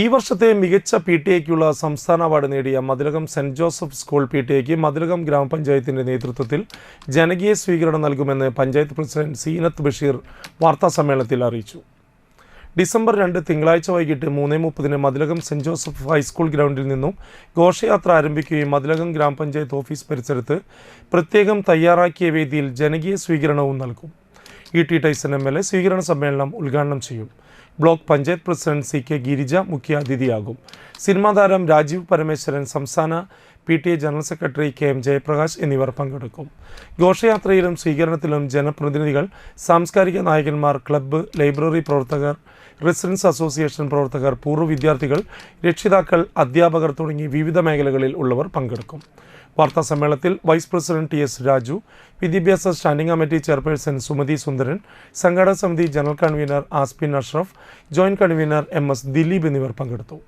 ഈ വർഷത്തെ മികച്ച പി ടി എക്കുള്ള സംസ്ഥാന അവാർഡ് നേടിയ Mathilakam Saint Joseph school P T എക്ക് മതിലകം ഗ്രാമപഞ്ചായത്തിന്റെ നേതൃത്വത്തിൽ ജനകീയ സ്വീകരണം നൽകുമെന്ന് പഞ്ചായത്ത് പ്രസിഡന്റ് സീനത്ത് ബഷീർ വാർത്താസമ്മേളനത്തിൽ അറിയിച്ചു. ഡിസംബർ രണ്ട് തിങ്കളാഴ്ച വൈകിട്ട് മൂന്ന് മുപ്പതിന് മതിലകം സെന്റ് ജോസഫ് ഹൈസ്കൂൾ ഗ്രൗണ്ടിൽ നിന്നും ഘോഷയാത്ര ആരംഭിക്കുകയും മതിലകം ഗ്രാമപഞ്ചായത്ത് ഓഫീസ് പരിസരത്ത് പ്രത്യേകം തയ്യാറാക്കിയ വേദിയിൽ ജനകീയ സ്വീകരണവും നൽകും. E T Tyson M L A സ്വീകരണ സമ്മേളനം ഉദ്ഘാടനം ചെയ്യും. Block panchayat president C K Girija മുഖ്യാതിഥിയാകും. സിനിമാ താരം രാജീവ് പരമേശ്വരൻ സംസ്ഥാന P T A general secretary K M Jayaprakash എന്നിവർ പങ്കെടുക്കും. ഘോഷയാത്രയിലും സ്വീകരണത്തിലും ജനപ്രതിനിധികൾ സാംസ്കാരിക നായകന്മാർ ക്ലബ്ബ് ലൈബ്രറി പ്രവർത്തകർ റെസിഡൻസ് അസോസിയേഷൻ പ്രവർത്തകർ പൂർവ വിദ്യാർത്ഥികൾ രക്ഷിതാക്കൾ അധ്യാപകർ തുടങ്ങി വിവിധ മേഖലകളിൽ ഉള്ളവർ പങ്കെടുക്കും. വാർത്താ സമ്മേളനത്തിൽ vice president T S Raju വിദ്യാഭ്യാസ standing committee chairperson Sumathi Sundaran സംഘാടക സമിതി general convener Aspin Ashraf joint convener M S Dileep എന്നിവർ പങ്കെടുത്തു